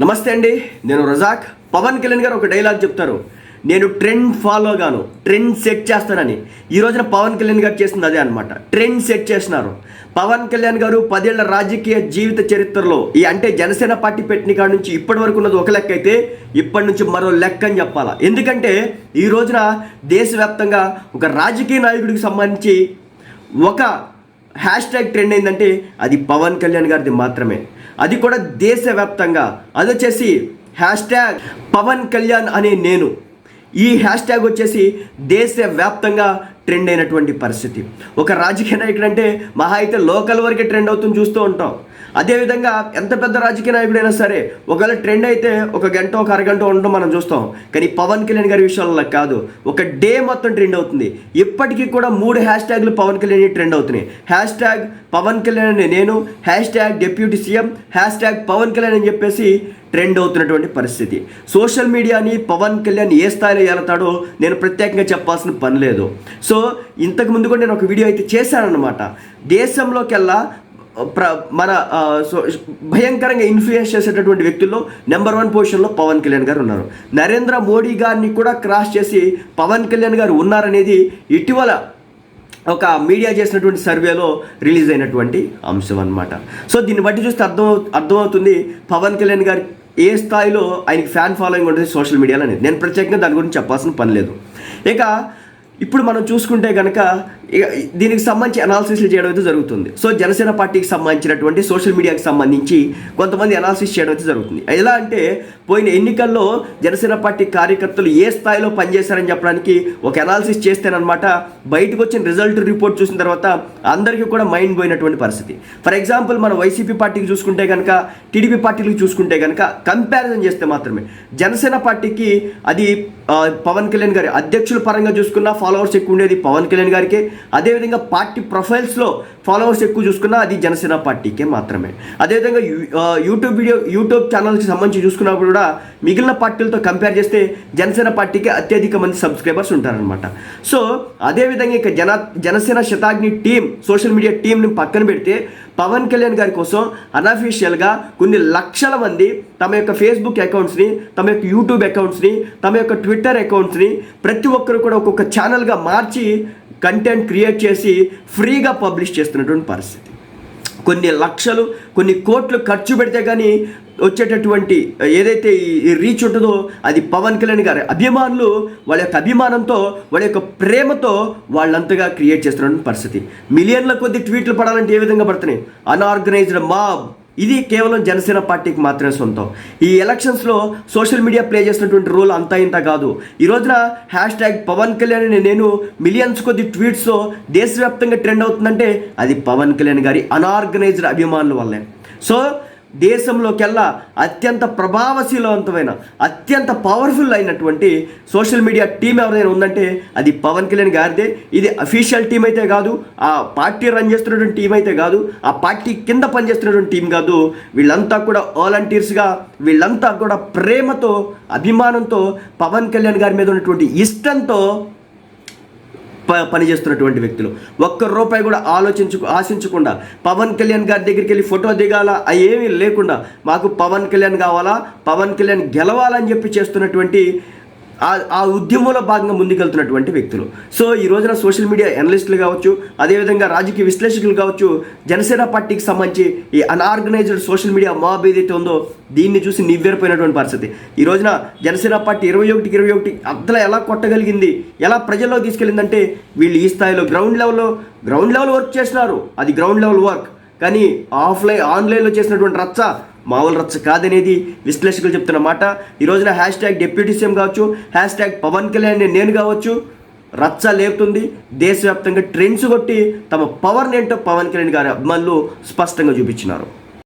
నమస్తే అండి నేను రజాక్. పవన్ కళ్యాణ్ గారు ఒక డైలాగ్ చెప్తారు. నేను ట్రెండ్ ఫాలో గాను ట్రెండ్ సెట్ చేస్తానని. ఈ రోజున పవన్ కళ్యాణ్ గారు చేసింది అదే అనమాట ట్రెండ్ సెట్ చేస్తున్నారు. పవన్ కళ్యాణ్ గారు పదేళ్ళ రాజకీయ జీవిత చరిత్రలో ఈ అంటే జనసేన పార్టీ పెట్టిన కాడ నుంచి ఇప్పటి వరకు ఉన్నది ఒక లెక్క అయితే ఇప్పటి నుంచి మరో లెక్క అని చెప్పాలా. ఎందుకంటే ఈ రోజున దేశవ్యాప్తంగా ఒక రాజకీయ నాయకుడికి సంబంధించి ఒక హ్యాష్ ట్యాగ్ ట్రెండ్ అయిందంటే అది పవన్ కళ్యాణ్ గారిది మాత్రమే. అది కూడా దేశవ్యాప్తంగా. అది వచ్చేసి హ్యాష్ ట్యాగ్ పవన్ కళ్యాణ్ అనే నేను. ఈ హ్యాష్ ట్యాగ్ వచ్చేసి దేశవ్యాప్తంగా ట్రెండ్ అయినటువంటి పరిస్థితి. ఒక రాజకీయ నాయకుడు అంటే మహా అయితే లోకల్ వరకే ట్రెండ్ అవుతుంది చూస్తూ ఉంటాం. అదేవిధంగా ఎంత పెద్ద రాజకీయ నాయకుడైనా సరే ఒకవేళ ట్రెండ్ అయితే ఒక గంట ఒక అరగంట ఉండడం మనం చూస్తాం. కానీ పవన్ కళ్యాణ్ గారి విషయంలో కాదు. ఒక డే మొత్తం ట్రెండ్ అవుతుంది. ఇప్పటికీ కూడా మూడు హ్యాష్ ట్యాగ్లు పవన్ కళ్యాణ్ ట్రెండ్ అవుతున్నాయి. హ్యాష్ ట్యాగ్ పవన్ కళ్యాణ్ నేను hashtag deputy CM hashtag Pawan Kalyan అని చెప్పేసి ట్రెండ్ అవుతున్నటువంటి పరిస్థితి. సోషల్ మీడియాని పవన్ కళ్యాణ్ ఏ స్థాయిలో వెళ్తాడో నేను ప్రత్యేకంగా చెప్పాల్సిన పని లేదు. సో ఇంతకు ముందు కూడా నేను ఒక వీడియో అయితే చేశానన్నమాట. దేశంలోకెల్లా ప్ర మన సో భయంకరంగా ఇన్ఫ్లుయెన్స్ చేసేటటువంటి వ్యక్తుల్లో నెంబర్ వన్ పొజిషన్లో పవన్ కళ్యాణ్ గారు ఉన్నారు. నరేంద్ర మోడీ గారిని కూడా క్రాస్ చేసి పవన్ కళ్యాణ్ గారు ఉన్నారనేది ఇటీవల ఒక మీడియా చేసినటువంటి సర్వేలో రిలీజ్ అయినటువంటి అంశం అన్నమాట. సో దీన్ని బట్టి చూస్తే అర్థం అర్థమవుతుంది పవన్ కళ్యాణ్ గారి ఏ స్థాయిలో ఆయనకి ఫ్యాన్ ఫాలోయింగ్ ఉంటుంది సోషల్ మీడియాలో అనేది. నేను ప్రత్యేకంగా దాని గురించి చెప్పాల్సిన పని లేదు. ఇక ఇప్పుడు మనం చూసుకుంటే కనుక దీనికి సంబంధించి అనాలిసిస్లు చేయడం అయితే జరుగుతుంది. సో జనసేన పార్టీకి సంబంధించినటువంటి సోషల్ మీడియాకి సంబంధించి కొంతమంది అనాలిసిస్ చేయడం అయితే జరుగుతుంది. ఎలా అంటే పోయిన ఎన్నికల్లో జనసేన పార్టీ కార్యకర్తలు ఏ స్థాయిలో పనిచేశారని చెప్పడానికి ఒక అనాలిసిస్ చేస్తేనమాట బయటకు వచ్చిన రిజల్ట్ రిపోర్ట్ చూసిన తర్వాత అందరికీ కూడా మైండ్ పోయినటువంటి పరిస్థితి. ఫర్ ఎగ్జాంపుల్ మన వైసీపీ పార్టీకి చూసుకుంటే కనుక టీడీపీ పార్టీలకు చూసుకుంటే కనుక కంపారిజన్ చేస్తే మాత్రమే జనసేన పార్టీకి అది పవన్ కళ్యాణ్ గారి అధ్యక్షుల పరంగా చూసుకున్న ఫాలోవర్స్ ఎక్కువ ఉండేది పవన్ కళ్యాణ్ గారికి. అదేవిధంగా పార్టీ ప్రొఫైల్స్లో ఫాలోవర్స్ ఎక్కువ చూసుకున్నా అది జనసేన పార్టీకే మాత్రమే. అదేవిధంగా యూట్యూబ్ వీడియో యూట్యూబ్ ఛానల్కి సంబంధించి చూసుకున్నప్పుడు కూడా మిగిలిన పార్టీలతో కంపేర్ చేస్తే జనసేన పార్టీకి అత్యధిక మంది సబ్స్క్రైబర్స్ ఉంటారనమాట సో అదేవిధంగా ఇక జన Janasena Shatagni team social media టీంని పక్కన పెడితే పవన్ కళ్యాణ్ గారి కోసం అనఫీషియల్గా కొన్ని లక్షల మంది తమ యొక్క ఫేస్బుక్ అకౌంట్స్ని తమ యొక్క యూట్యూబ్ అకౌంట్స్ని తమ యొక్క ట్విట్టర్ అకౌంట్స్ని ప్రతి ఒక్కరు కూడా ఒక్కొక్క ఛానల్గా మార్చి కంటెంట్ క్రియేట్ చేసి ఫ్రీగా పబ్లిష్ చేస్తున్నటువంటి పరిస్థితి. కొన్ని లక్షలు కొన్ని కోట్లు ఖర్చు పెడితే కానీ వచ్చేటటువంటి ఏదైతే ఈ రీచ్ ఉంటుందో అది పవన్ కళ్యాణ్ గారి అభిమానులు వాళ్ళ యొక్క అభిమానంతో వాళ్ళ యొక్క ప్రేమతో వాళ్ళంతగా క్రియేట్ చేస్తున్నటువంటి పరిస్థితి. మిలియన్ల కొద్ది ట్వీట్లు పడాలంటే ఏ విధంగా పడుతున్నాయి? అన్ఆర్గనైజ్డ్ మాబ్ ఇది కేవలం జనసేన పార్టీకి మాత్రమే సొంతం. ఈ ఎలక్షన్స్లో సోషల్ మీడియా ప్లే చేసినటువంటి రోల్ అంతా ఇంత కాదు. ఈ రోజున హ్యాష్ ట్యాగ్ పవన్ కళ్యాణ్ అని నేను మిలియన్స్ కొద్ది ట్వీట్స్ దేశవ్యాప్తంగా ట్రెండ్ అవుతుందంటే అది పవన్ కళ్యాణ్ గారి అనార్గనైజ్డ్ అభిమానుల వల్లే. సో దేశంలోకెల్లా అత్యంత ప్రభావశీలవంతమైన అత్యంత పవర్ఫుల్ అయినటువంటి సోషల్ మీడియా టీం ఎవరైనా ఉందంటే అది పవన్ కళ్యాణ్ గారిదే. ఇది అఫీషియల్ టీం అయితే కాదు ఆ పార్టీ రన్ చేస్తున్నటువంటి టీం అయితే కాదు ఆ పార్టీ కింద పనిచేస్తున్నటువంటి టీం కాదు. వీళ్ళంతా కూడా వాలంటీర్స్గా వీళ్ళంతా కూడా ప్రేమతో అభిమానంతో పవన్ కళ్యాణ్ గారి మీద ఉన్నటువంటి ఇష్టంతో ప పనిచేస్తున్నటువంటి వ్యక్తులు. ఒక్క రూపాయి కూడా ఆలోచించు ఆశించకుండా పవన్ కళ్యాణ్ గారి దగ్గరికి వెళ్ళి ఫోటో దిగాల? అవి ఏమీ లేకుండా మాకు పవన్ కళ్యాణ్ కావాలా? పవన్ కళ్యాణ్ గెలవాలని చెప్పి చేస్తున్నటువంటి ఆ ఆ ఉద్యమంలో భాగంగా ముందుకెళ్తున్నటువంటి వ్యక్తులు. సో ఈ రోజున సోషల్ మీడియా అనలిస్టులు కావచ్చు అదేవిధంగా రాజకీయ విశ్లేషకులు కావచ్చు జనసేన పార్టీకి సంబంధించి ఈ అన్ఆర్గనైజ్డ్ సోషల్ మీడియా మాబ్ ఏదైతే ఉందో దీన్ని చూసి నివ్వెరపోయినటువంటి పరిస్థితి. ఈ రోజున జనసేన పార్టీ ఇరవై ఒకటికి ఇరవై ఒకటి అంతలా ఎలా కొట్టగలిగింది ఎలా ప్రజల్లో తీసుకెళ్ళిందంటే వీళ్ళు ఈ స్థాయిలో గ్రౌండ్ లెవెల్లో గ్రౌండ్ లెవెల్ వర్క్ చేసినారు అది గ్రౌండ్ లెవెల్ వర్క్. కానీ ఆఫ్లైన్ ఆన్లైన్లో చేసినటువంటి రచ్చ మామూలు రచ్చ కాదనేది విశ్లేషకులు చెప్తున్న మాట. ఈ రోజున హ్యాష్ ట్యాగ్ డిప్యూటీ సీఎం కావచ్చు హ్యాష్ ట్యాగ్ పవన్ కళ్యాణ్ నేను కావచ్చు రచ్చ లేపుతుంది దేశవ్యాప్తంగా ట్రెండ్స్ కొట్టి తమ పవర్ని ఏంటో పవన్ కళ్యాణ్ గారి అభిమానులు స్పష్టంగా చూపించినారు.